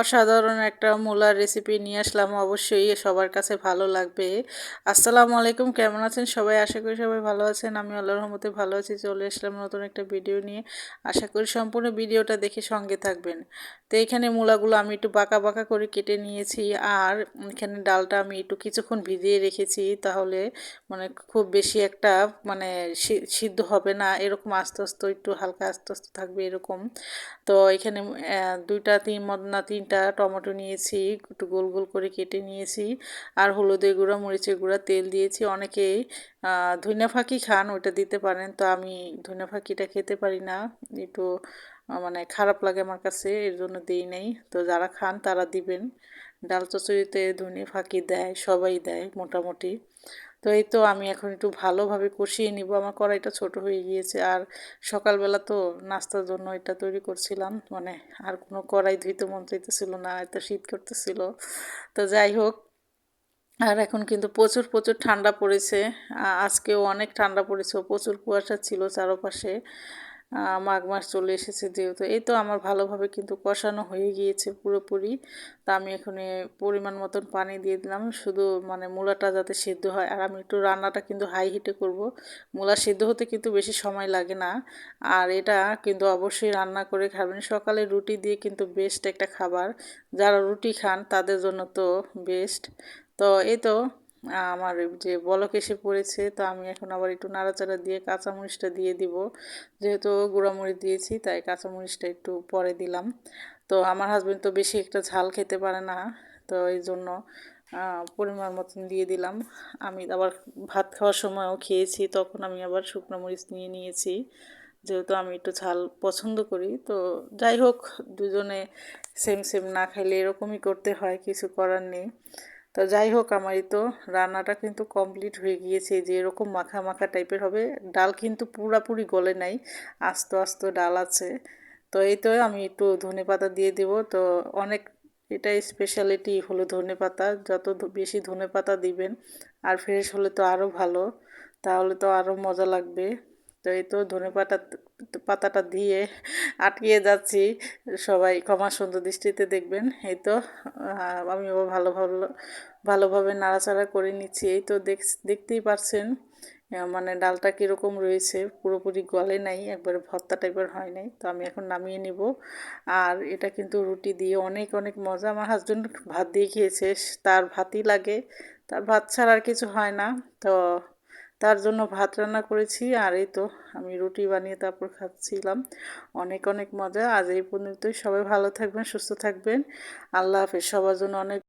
অসাধারণ একটা মূলার রেসিপি নিয়ে আসলাম। অবশ্যই সবার কাছে ভালো লাগবে। আসসালামু আলাইকুম, কেমন আছেন সবাই? আশা করি সবাই ভালো আছেন। আমি আল্লাহর রহমতে ভালো আছি। চলে আসলাম নতুন একটা ভিডিও নিয়ে। আশা করি সম্পূর্ণ ভিডিওটা দেখে সঙ্গে থাকবেন। তো এখানে মূলাগুলো আমি একটু বাঁকা বাঁকা করে কেটে নিয়েছি। আর এখানে ডালটা আমি একটু কিছুক্ষণ ভিজিয়ে রেখেছি। তাহলে মানে খুব বেশি একটা মানে সিদ্ধ হবে না। এরকম আস্তে আস্তে, একটু হালকা আস্তে আস্তে থাকবে এরকম। তো এখানে দুইটা তিন না তিনটা টমেটো নিয়েছি, একটু গোল গোল করে কেটে নিয়েছি। আর হলুদের গুঁড়া, মরিচের গুঁড়া, তেল দিয়েছি। অনেকেই ধনিয়া ফাঁকি খান, ওইটা দিতে পারেন। তো আমি ধইনা ফাঁকিটা খেতে পারি না। একটু মানে খারাপ লাগে আমার কাছে, এর জন্য দিই নেই। তো যারা খান, তারা দিবেন। ডাল চচড়িতে ধনে ফাঁকি দেয়, সবাই দেয়, মোটামুটি। তো এই তো আমি এখন একটু ভালোভাবে কষিয়ে নিব। আমার কড়াইটা ছোট হয়ে গিয়েছে আর সকালবেলা তো নাস্তার জন্য এটা তৈরি করছিলাম। মানে আর কোনো কড়াই ধুইতে মন চাইতেছিল না, এত শীত করতেছিল। তো যাই হোক, আর এখন কিন্তু প্রচুর প্রচুর ঠান্ডা পড়েছে। আজকেও অনেক ঠান্ডা পড়েছে। প্রচুর কুয়াশা ছিল চারপাশে। মাঘ মাস চলে এসেছে যেহেতু। এই তো আমার ভালোভাবে কিন্তু কষানো হয়ে গিয়েছে পুরোপুরি। তা আমি এখানে পরিমাণ মতন পানি দিয়ে দিলাম। শুধু মানে মূলাটা যাতে সেদ্ধ হয়। আর আমি একটু রান্নাটা কিন্তু হাই হিটে করব। মূলা সেদ্ধ হতে কিন্তু বেশি সময় লাগে না। আর এটা কিন্তু অবশ্যই রান্না করে খাবেন। সকালে রুটি দিয়ে কিন্তু বেস্ট একটা খাবার। যারা রুটি খান তাদের জন্য তো বেস্ট তো এই তো আমার যে বলক এসে পড়েছে, তো আমি এখন আবার একটু নাড়াচাড়া দিয়ে কাঁচামরিচটা দিয়ে দিব। যেহেতু গুঁড়ামরিচ দিয়েছি, তাই কাঁচামরিচটা একটু পরে দিলাম। তো আমার হাজব্যান্ড তো বেশি একটা ঝাল খেতে পারে না, তো এই জন্য পরিমাণ মতন দিয়ে দিলাম। আমি আবার ভাত খাওয়ার সময়ও খেয়েছি, তখন আমি আবার শুকনো মরিচ নিয়ে নিয়েছি। যেহেতু আমি একটু ঝাল পছন্দ করি, তো যাই হোক, দুজনে সেম সেম না খাইলে এরকমই করতে হয়, কিছু করার নেই। তো যাই হোক আমার তো রান্নাটা কিন্তু কমপ্লিট হয়ে গিয়েছে। যে এরকম মাখা মাখা টাইপের হবে, ডাল কিন্তু পুরাপুরি গলে নাই, আস্ত আস্ত ডাল আছে। তো এই তো আমি একটু ধনে পাতা দিয়ে দেব। তো অনেক এটাই স্পেশালিটি হলো ধনে পাতা, যত বেশি ধনে পাতা দিবেন আর ফ্রেশ হলে তো আরও ভালো, তাহলে তো আরও মজা লাগবে। তো এই তো ধনে পাতা, পাতাটা দিয়ে আটকিয়ে যাচ্ছি। সবাই ক্ষমা সুন্দর দৃষ্টিতে দেখবেন। এই তো আমি ভালো ভালো, ভালোভাবে নাড়াচাড়া করে নিচ্ছি। এই তো দেখ, দেখতেই পারছেন মানে ডালটা কীরকম রয়েছে। পুরোপুরি গলে নাই, একবারে ভর্তা টাইপের হয় নাই। তো আমি এখন নামিয়ে নিব। আর এটা কিন্তু রুটি দিয়ে অনেক অনেক মজা। আমার হাজব্যান্ড ভাত দিয়ে খেয়েছে। তার ভাতই লাগে। তার ভাত ছাড়া আর কিছু হয় না। তো তার জন্য ভাত রান্না করেছি, আর এই তো আমি রুটি বানিয়ে তারপর খাচ্ছিলাম। অনেক অনেক মজা। আজ এই পর্যন্তই। সবাই ভালো থাকবেন, সুস্থ থাকবেন। আল্লাহ হাফেজ। সবার জন্য অনেক